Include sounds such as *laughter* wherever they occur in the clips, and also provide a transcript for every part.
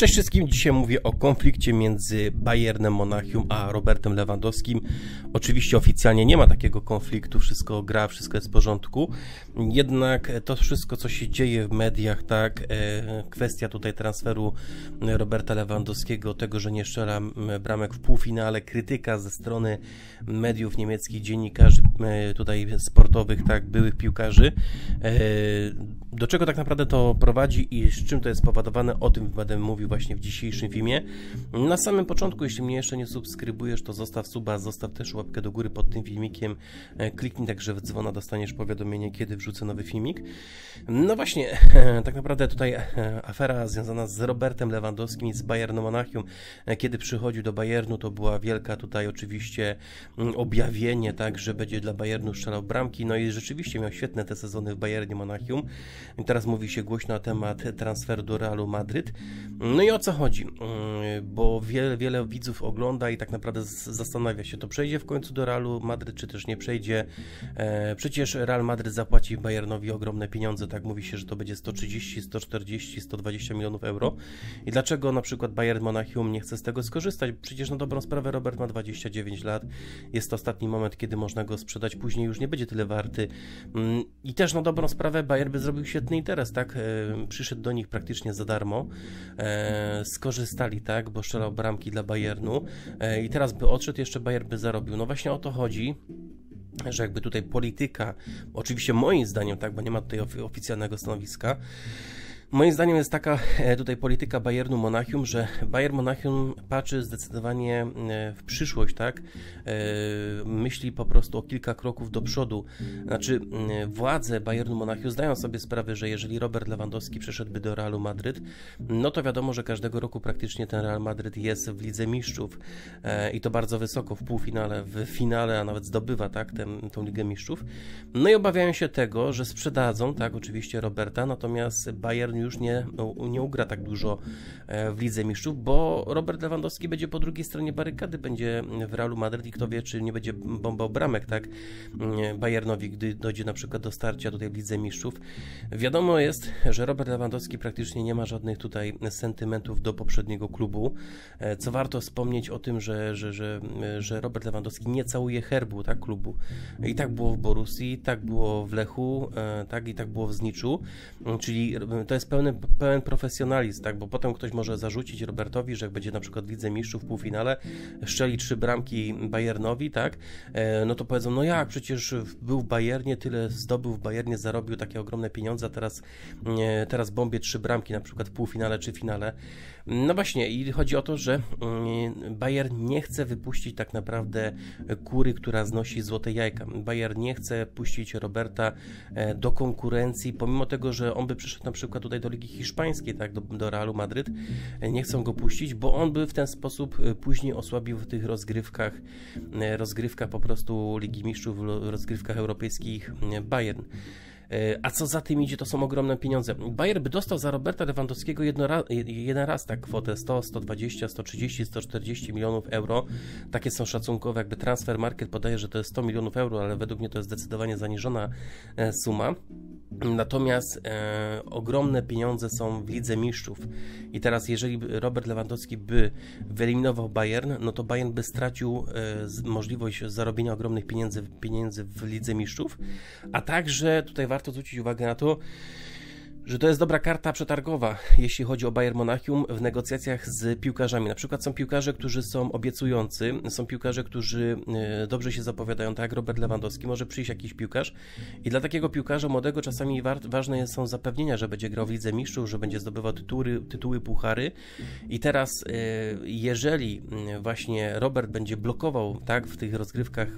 Cześć wszystkim, dzisiaj mówię o konflikcie między Bayernem Monachium a Robertem Lewandowskim. Oczywiście oficjalnie nie ma takiego konfliktu, wszystko gra, wszystko jest w porządku. Jednak to wszystko, co się dzieje w mediach, tak, e, kwestia tutaj transferu Roberta Lewandowskiego, tego, że nie strzela bramek w półfinale, krytyka ze strony mediów niemieckich, dziennikarzy e, tutaj sportowych, tak, byłych piłkarzy. Do czego tak naprawdę to prowadzi i z czym to jest spowodowane, o tym będę mówił właśnie w dzisiejszym filmie. Na samym początku, jeśli mnie jeszcze nie subskrybujesz, to zostaw suba, zostaw też łapkę do góry pod tym filmikiem, e, kliknij także w dzwona, dostaniesz powiadomienie, kiedy wrzucę nowy filmik. No właśnie, *laughs* tak naprawdę tutaj e, afera związana z Robertem Lewandowskim i z Bayernem Monachium, e, kiedy przychodził do Bayernu, to była wielka tutaj oczywiście mm, objawienie, tak, że będzie dla Bayernu strzelał bramki, no i rzeczywiście miał świetne te sezony w Bayernie Monachium. Teraz mówi się głośno na temat transferu do Realu Madryt. No i o co chodzi? Mm, bo wiele, wiele widzów ogląda i tak naprawdę zastanawia się, to przejdzie w końcu do Realu Madryt, czy też nie przejdzie. E, przecież Real Madryt zapłaci Bayernowi ogromne pieniądze, tak mówi się, że to będzie 130, 140, 120 milionów euro. I dlaczego na przykład Bayern Monachium nie chce z tego skorzystać? Przecież na dobrą sprawę Robert ma 29 lat, jest to ostatni moment, kiedy można go sprzedać, później już nie będzie tyle warty. Mm, I też na dobrą sprawę Bayern by zrobił świetny interes, tak? E, przyszedł do nich praktycznie za darmo. E, skorzystali, tak, bo strzelał bramki dla Bayernu e, i teraz by odszedł, jeszcze Bayern by zarobił. No właśnie o to chodzi że jakby tutaj polityka, oczywiście moim zdaniem, tak, bo nie ma tutaj oficjalnego stanowiska, Moim zdaniem jest taka e, tutaj polityka Bayernu Monachium, że Bayern Monachium patrzy zdecydowanie e, w przyszłość, tak? E, myśli po prostu o kilka kroków do przodu. Znaczy, władze Bayernu Monachium zdają sobie sprawę, że jeżeli Robert Lewandowski przeszedłby do Realu Madryt, no to wiadomo, że każdego roku praktycznie ten Real Madryt jest w Lidze Mistrzów i to bardzo wysoko, w półfinale, w finale, a nawet zdobywa, tak, tę, Ligę Mistrzów. No i obawiają się tego, że sprzedadzą, tak, oczywiście Roberta, natomiast Bayern już nie, nie ugra tak dużo e, w Lidze Mistrzów, bo Robert Lewandowski będzie po drugiej stronie barykady, będzie w Realu Madryt i kto wie, czy nie będzie bombał bramek, tak, mm, Bayernowi, gdy dojdzie na przykład do starcia tutaj w Lidze Mistrzów. Wiadomo jest, że Robert Lewandowski praktycznie nie ma żadnych tutaj sentymentów do poprzedniego klubu, e, co warto wspomnieć o tym, że, że, że, że Robert Lewandowski nie całuje herbu, tak, klubu. I tak było w Borussii, tak było w Lechu, e, tak, i tak było w Zniczu, czyli to jest pełny, pełen profesjonalizm, tak? Bo potem ktoś może zarzucić Robertowi, że jak będzie na przykład w Lidze Mistrzów w półfinale, szczeli trzy bramki Bayernowi, tak? E, no to powiedzą, no jak, przecież był w Bayernie, tyle zdobył w Bayernie, zarobił takie ogromne pieniądze, a teraz, e, teraz bombie trzy bramki na przykład w półfinale czy finale. No właśnie, i chodzi o to, że mm, Bayern nie chce wypuścić tak naprawdę kury, która znosi złote jajka. Bayern nie chce puścić Roberta e, do konkurencji, pomimo tego, że on by przyszedł na przykład tutaj do Ligi Hiszpańskiej, tak, do, do Realu Madryt. Nie chcą go puścić, bo on by w ten sposób e, później osłabił w tych rozgrywkach, rozgrywkach po prostu Ligi Mistrzów, rozgrywkach europejskich Bayern. E, a co za tym idzie, to są ogromne pieniądze. Bayer by dostał za Roberta Lewandowskiego jedno raz, jeden raz tak kwotę 100, 120, 130, 140 milionów euro. Takie są szacunkowe, jakby transfer market podaje, że to jest 100 milionów euro, ale według mnie to jest zdecydowanie zaniżona e, suma. Natomiast e, ogromne pieniądze są w Lidze Mistrzów. I teraz, jeżeli Robert Lewandowski by wyeliminował Bayern, no to Bayern by stracił e, możliwość zarobienia ogromnych pieniędzy, pieniędzy w Lidze Mistrzów. A także tutaj warto zwrócić uwagę na to, że to jest dobra karta przetargowa, jeśli chodzi o Bayern Monachium w negocjacjach z piłkarzami. Na przykład są piłkarze, którzy są obiecujący, są piłkarze, którzy e, dobrze się zapowiadają, tak jak Robert Lewandowski, może przyjść jakiś piłkarz i dla takiego piłkarza młodego czasami ważne są zapewnienia, że będzie grał w Lidze Mistrzów, że będzie zdobywał tytuły, tytuły puchary i teraz e, jeżeli właśnie Robert będzie blokował tak w tych rozgrywkach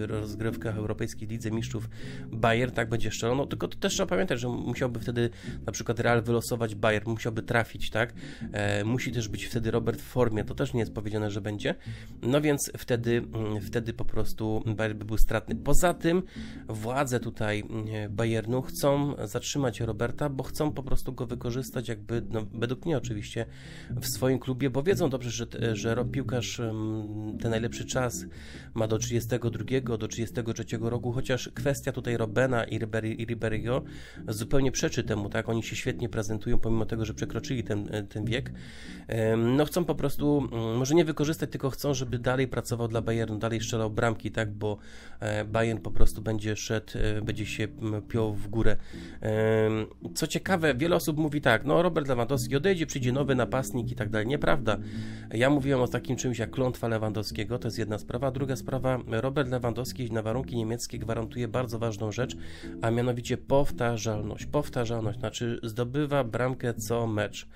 rozgrywkach europejskich Lidze Mistrzów Bayern, tak będzie szczerono, no, tylko to też trzeba pamiętać, że musiałby wtedy na przykład Real wylosować Bayern, musiałby trafić, tak? E, musi też być wtedy Robert w formie, to też nie jest powiedziane, że będzie. No więc wtedy, mm, wtedy po prostu Bayern by był stratny. Poza tym władze tutaj mm, Bayernu chcą zatrzymać Roberta, bo chcą po prostu go wykorzystać jakby, no, według mnie oczywiście, w swoim klubie, bo wiedzą dobrze, że, że piłkarz mm, ten najlepszy czas ma do 32, do 33 roku, chociaż kwestia tutaj Robena i Ribery'ego zupełnie przeczy temu, tak, oni się świetnie prezentują, pomimo tego, że przekroczyli ten, ten wiek. No chcą po prostu, mm, może nie wykorzystać, tylko chcą, żeby dalej pracował dla Bayernu, dalej strzelał bramki, tak, bo Bayern po prostu będzie szedł, będzie się piął w górę. Co ciekawe, wiele osób mówi tak, no Robert Lewandowski odejdzie, przyjdzie nowy napastnik i tak dalej. Nieprawda. Ja mówiłem o takim czymś jak klątwa Lewandowskiego, to jest jedna sprawa. Druga sprawa, Robert Lewandowski na warunki niemieckie gwarantuje bardzo ważną rzecz, a mianowicie powtarzalność. Powtarzalność, znaczy zdobywa bramkę co mecz.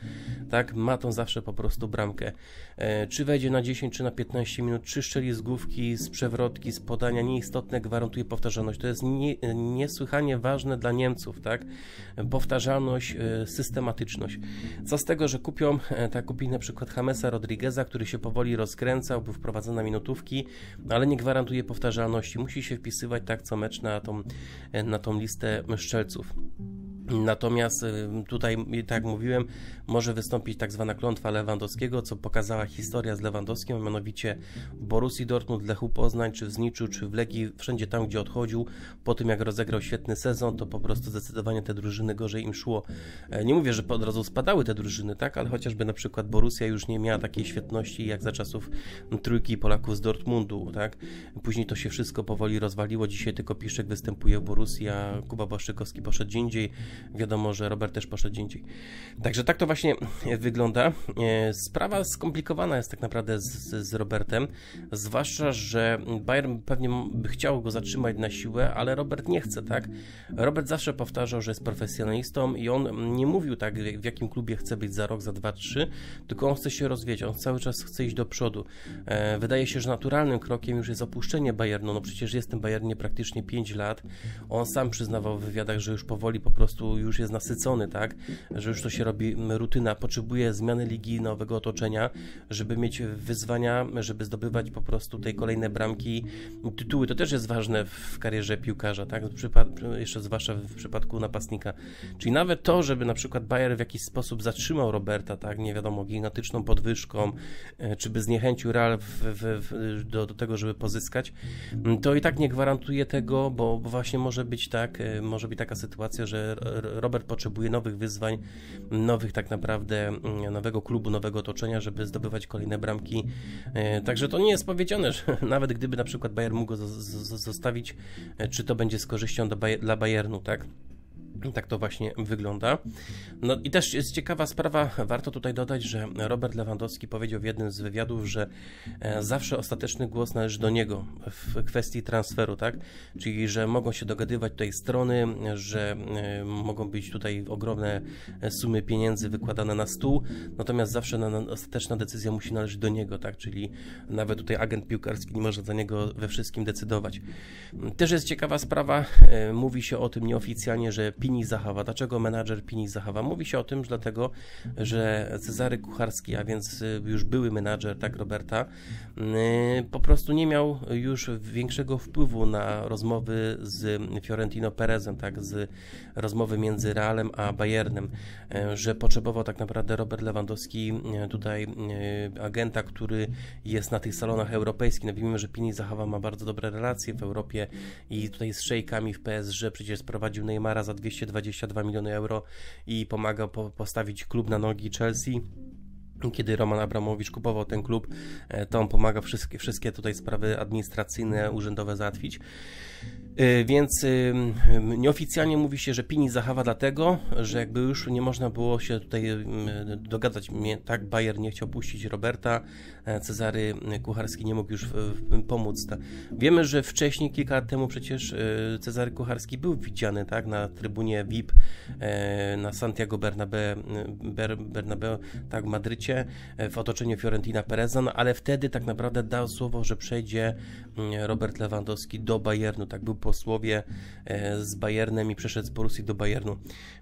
Tak, ma tą zawsze po prostu bramkę. E, czy wejdzie na 10, czy na 15 minut, czy szczeli z główki, z przewrotki, z podania, nieistotne, gwarantuje powtarzalność. To jest nie, niesłychanie ważne dla Niemców, tak? Powtarzalność, e, systematyczność. Co z tego, że kupią, e, tak kupili na przykład Jamesa Rodrigueza, który się powoli rozkręcał, był wprowadzony na minutówki, ale nie gwarantuje powtarzalności. Musi się wpisywać tak co mecz na tą, na tą listę szczelców. Natomiast tutaj, tak jak mówiłem, może wystąpić tak zwana klątwa Lewandowskiego, co pokazała historia z Lewandowskim, a mianowicie w Borussii Dortmund, Lechu Poznań, czy w Zniczu, czy w Legii, wszędzie tam, gdzie odchodził, po tym jak rozegrał świetny sezon, to po prostu zdecydowanie te drużyny gorzej im szło. E, nie mówię, że od razu spadały te drużyny, tak, ale chociażby na przykład Borussia już nie miała takiej świetności jak za czasów trójki Polaków z Dortmundu, tak. Później to się wszystko powoli rozwaliło, dzisiaj tylko Piszek występuje w Borussii, a Kuba Błaszczykowski poszedł gdzie indziej, wiadomo, że Robert też poszedł indziej. Także tak to właśnie wygląda. E, sprawa skomplikowana jest tak naprawdę z, z Robertem, zwłaszcza, że Bayern pewnie by chciał go zatrzymać na siłę, ale Robert nie chce, tak? Robert zawsze powtarzał, że jest profesjonalistą i on nie mówił tak, w jakim klubie chce być za rok, za dwa, trzy, tylko on chce się rozwijać, on cały czas chce iść do przodu. E, wydaje się, że naturalnym krokiem już jest opuszczenie Bayernu, no przecież jest w Bayernie praktycznie 5 lat. On sam przyznawał w wywiadach, że już powoli po prostu już jest nasycony, tak? Że już to się robi rutyna, potrzebuje zmiany ligi, nowego otoczenia, żeby mieć wyzwania, żeby zdobywać po prostu tej kolejne bramki, tytuły. To też jest ważne w karierze piłkarza, tak? jeszcze zwłaszcza w przypadku napastnika. Czyli nawet to, żeby na przykład Bayer w jakiś sposób zatrzymał Roberta, tak? Nie wiadomo, gigantyczną podwyżką, e, czy by zniechęcił Real w, w, w, do, do tego, żeby pozyskać, to i tak nie gwarantuje tego, bo, bo właśnie może być tak, e, może być taka sytuacja, że Robert potrzebuje nowych wyzwań, nowych tak naprawdę, mm, nowego klubu, nowego otoczenia, żeby zdobywać kolejne bramki. E, także to nie jest powiedziane, że *laughs* nawet gdyby na przykład Bayern mógł go zostawić, e, czy to będzie z korzyścią dla Bayernu, tak? Tak to właśnie wygląda. No i też jest ciekawa sprawa, warto tutaj dodać, że Robert Lewandowski powiedział w jednym z wywiadów, że e, zawsze ostateczny głos należy do niego w kwestii transferu, tak? Czyli, że mogą się dogadywać tutaj strony, że e, mogą być tutaj ogromne sumy pieniędzy wykładane na stół, natomiast zawsze na, ostateczna decyzja musi należeć do niego, tak? Czyli nawet tutaj agent piłkarski nie może za niego we wszystkim decydować. Też jest ciekawa sprawa, e, mówi się o tym nieoficjalnie, że Pini Zachawa. Dlaczego menadżer Pini Zachawa? Mówi się o tym że dlatego, że Cezary Kucharski, a więc y, już były menadżer, tak, Roberta, y, po prostu nie miał już większego wpływu na rozmowy z Fiorentino Perezem, tak, z rozmowy między Realem a Bayernem, y, że potrzebował tak naprawdę Robert Lewandowski tutaj agenta, który jest na tych salonach europejskich. No wiemy, że Pini Zachawa ma bardzo dobre relacje w Europie i tutaj z szejkami w PSG przecież sprowadził Neymara za 200 222 miliony euro i pomagał po, postawić klub na nogi Chelsea. Kiedy Roman Abramowicz kupował ten klub, e, to on pomagał wszystkie, wszystkie tutaj sprawy administracyjne, urzędowe załatwić. Y, więc y, nieoficjalnie mówi się, że Pini zachawa dlatego, że jakby już nie można było się tutaj y, dogadać. Tak, Bayer nie chciał puścić Roberta, e, Cezary Kucharski nie mógł już pomóc. Wiemy, że wcześniej, kilka lat temu przecież Cezary Kucharski był widziany tak, na trybunie VIP e, na Santiago Bernabeu, Bernabeu tak, w Madrycie, e, w otoczeniu Fiorentina Pereza, no, ale wtedy tak naprawdę dał słowo, że przejdzie Robert Lewandowski do Bayernu. Tak, był posłowie e, z Bayernem i przeszedł z Borussii do Bayernu.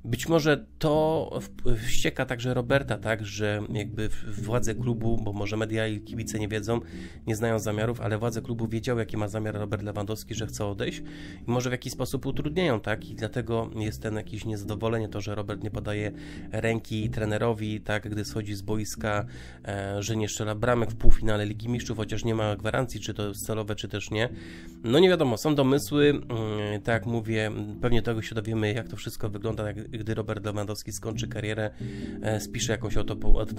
Być może to wścieka także Roberta, tak, że jakby władze klubu, bo może media i kibice nie wiedzą, nie znają zamiarów, ale władze klubu wiedziały, jaki ma zamiar Robert Lewandowski, że chce odejść i może w jakiś sposób utrudniają, tak, i dlatego jest ten jakieś niezadowolenie, to, że Robert nie podaje ręki trenerowi, tak, gdy schodzi z boiska e, że nie strzela bramek w półfinale Ligi Mistrzów, chociaż nie ma gwarancji, czy to jest celowe, czy też nie. No nie wiadomo, są domysły, mm, tak mówię, pewnie tego się dowiemy, jak to wszystko wygląda, gdy Robert Lewandowski skończy karierę, e, spisze jakąś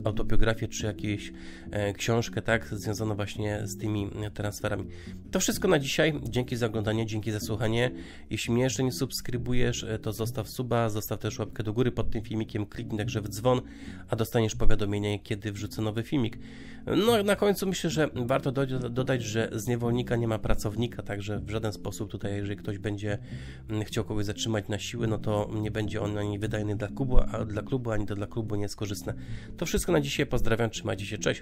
autobiografię, czy jakąś e, książkę, tak, związaną właśnie z tymi transferami. To wszystko na dzisiaj. Dzięki za oglądanie, dzięki za słuchanie. Jeśli mnie jeszcze nie subskrybujesz, to zostaw suba, zostaw też łapkę do góry pod tym filmikiem, kliknij także w dzwon, a dostaniesz powiadomienie, kiedy wrzucę nowy filmik. No na końcu myślę, że warto do, dodać, że z niewolnika nie ma pracownika, także w żaden sposób tutaj, jeżeli ktoś będzie mm, chciał kogoś zatrzymać na siłę, no to nie będzie on ani wydajny dla klubu, a dla klubu, ani to dla klubu nie jest korzystne. To wszystko na dzisiaj, pozdrawiam, trzymajcie się, cześć.